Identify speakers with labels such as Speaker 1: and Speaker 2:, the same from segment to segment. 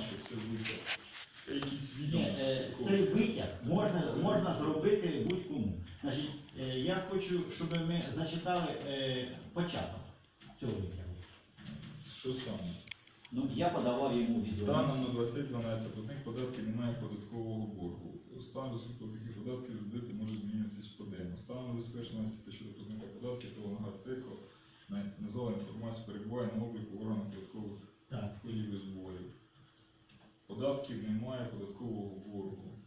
Speaker 1: що це витяг. Це якісь відомості.
Speaker 2: е, цей витяг можна, можна зробити будь-кому. Значить, е, я хочу, щоб ми зачитали е, початок цього витягу.
Speaker 1: Що саме?
Speaker 2: Ну, я подавав йому відповідь.
Speaker 1: Станом на 23.12 платник податків немає податкового боргу. Стан розсудку таких податків збити може змінюватись поденно. Станом на 21.12 щодо платника податків, то Лангар Теко назвала інформацію перебуває на обліку органів податкових
Speaker 2: Так.
Speaker 1: входів і зборів. Податків немає податкового боргу.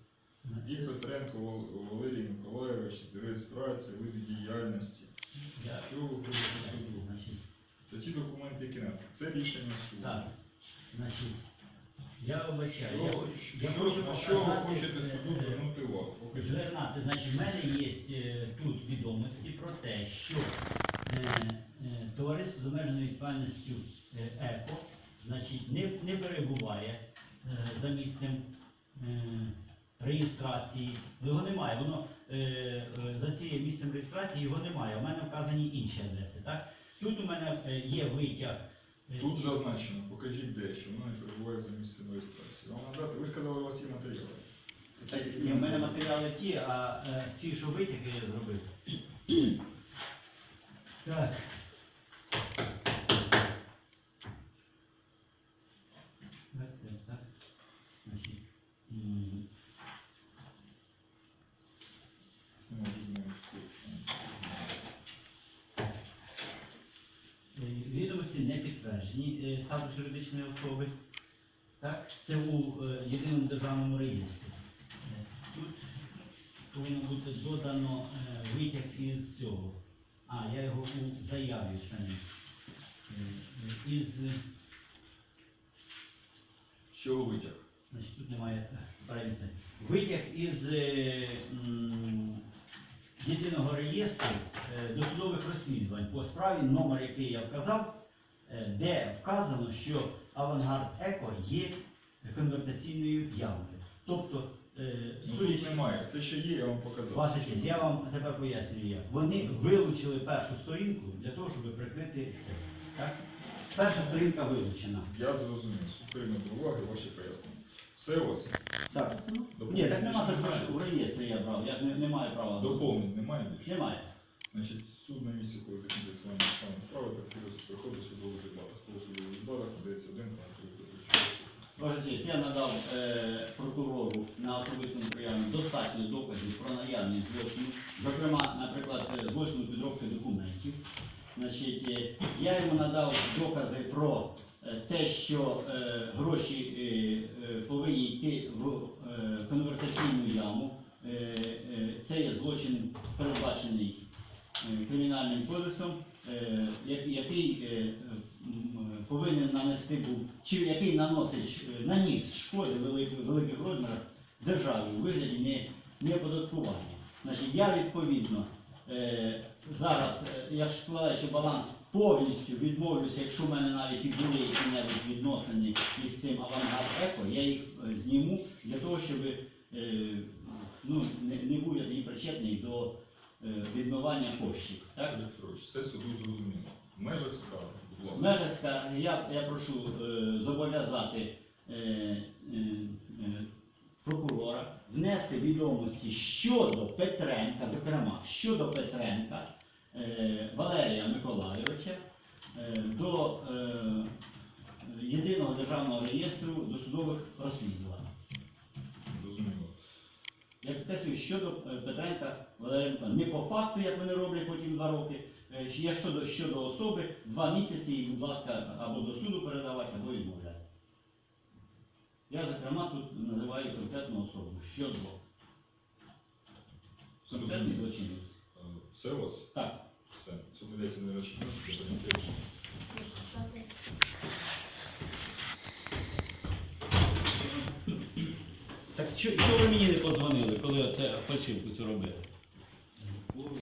Speaker 1: І Петренко Валерій Миколайович, реєстрація, види діяльності. Що ви хочете суду? Та ті документи, які не це рішення суду.
Speaker 2: так. Значить, я обачаю.
Speaker 1: Що,
Speaker 2: Я, хочу- я
Speaker 1: що,
Speaker 2: хочу
Speaker 1: на що ви
Speaker 2: показати,
Speaker 1: хочете
Speaker 2: е,
Speaker 1: суду
Speaker 2: е,
Speaker 1: звернути увагу? Покажіть.
Speaker 2: Звернати, значить, в мене є е, тут відомості про те, що е, е, товариство з обмеженою відповідальністю е, ЕКО значить, не, не перебуває за місцем е, реєстрації. Його немає. Воно е, е, за цією місцем реєстрації його немає. У мене вказані інші адреси. Так? Тут у мене є витяг.
Speaker 1: Тут зазначено, покажіть де, що воно не перебуває за місцем реєстрації. Вам надати, ви ж казали, у вас є матеріали.
Speaker 2: Ні, в мене матеріали ті, а ці, що витяги я зробив. Так, так, так. Значить, м,
Speaker 1: Не можу знайти.
Speaker 2: е, відомості не підтверджені е, статус юридичної особи. Так, це у е, єдиному державному реєстрі. Е, Тут повинно бути додано е, витяг із цього. А, я його у заяві самі. Е, е, Із, е,
Speaker 1: Що витяг?
Speaker 2: значить, тут немає е, правильно. Витяг із е, єдиного реєстру е, досудових розслідувань по справі, номер, який я вказав, е, де вказано, що авангард Еко є конвертаційною явною. Тобто, е,
Speaker 1: Ну тут немає, все що є, я вам показав.
Speaker 2: Ваша честь, я вам тепер пояснюю як. Вони вилучили першу сторінку для того, щоб прикрити це. Так? Перша сторінка вилучена.
Speaker 1: Я зрозумів, слухаю до уваги ваші пояснення. Все вас?
Speaker 2: Так. Ні, так нема так
Speaker 1: немає?
Speaker 2: що в реєстрі я брав, я ж не, не маю права.
Speaker 1: Доповнень немає більше?
Speaker 2: Немає.
Speaker 1: Значить, суд на місці, коли закінчить своєму стану справи, так приходить судовий дебат. Хто судовий дебат, подається один, другий,
Speaker 2: Ваша честь, я надав е, прокурору на особистому прийомі достатньо доказів про наявність злочину, зокрема, наприклад, е, злочину підробки документів. Значить, е, я йому надав докази про е, те, що е, гроші е, е, повинні йти в е, конвертаційну яму. Е, е, це є злочин передбачений кримінальним кодексом, е, який е, повинен нанести був, чи який наносить е, наніс шкоди великих, розмірах державі у вигляді не, неоподаткування. Значить, я відповідно е, зараз, е, я складаючи баланс, повністю відмовлюся, якщо в мене навіть і були які-небудь відносини із цим авангард еко, я їх е, зніму для того, щоб е, ну, не, не був я тоді причетний до е, відмивання коштів. Так?
Speaker 1: Петрович, все суду зрозуміло. В межах справи, будь ласка.
Speaker 2: Межецька, я, я прошу е, зобов'язати е, е, е, прокурора внести відомості щодо Петренка, зокрема щодо Петренка е, Валерія Миколайовича е, до е, єдиного державного реєстру досудових розслідувань.
Speaker 1: Зрозуміло.
Speaker 2: Я підкреслюю щодо е, Петренка Валерія. Не по факту, як вони роблять потім два роки. Е, Я щодо, щодо особи два місяці, і, будь ласка, або до суду передавати, або відмовляти. Я, зокрема, тут називаю конкретну особу. Щодо конкретний злочинець.
Speaker 1: Е, Все у вас?
Speaker 2: Так.
Speaker 1: Все. Надається на речі. Рішення.
Speaker 2: Так чого ви мені не подзвонили, коли це фальшивку цю робили?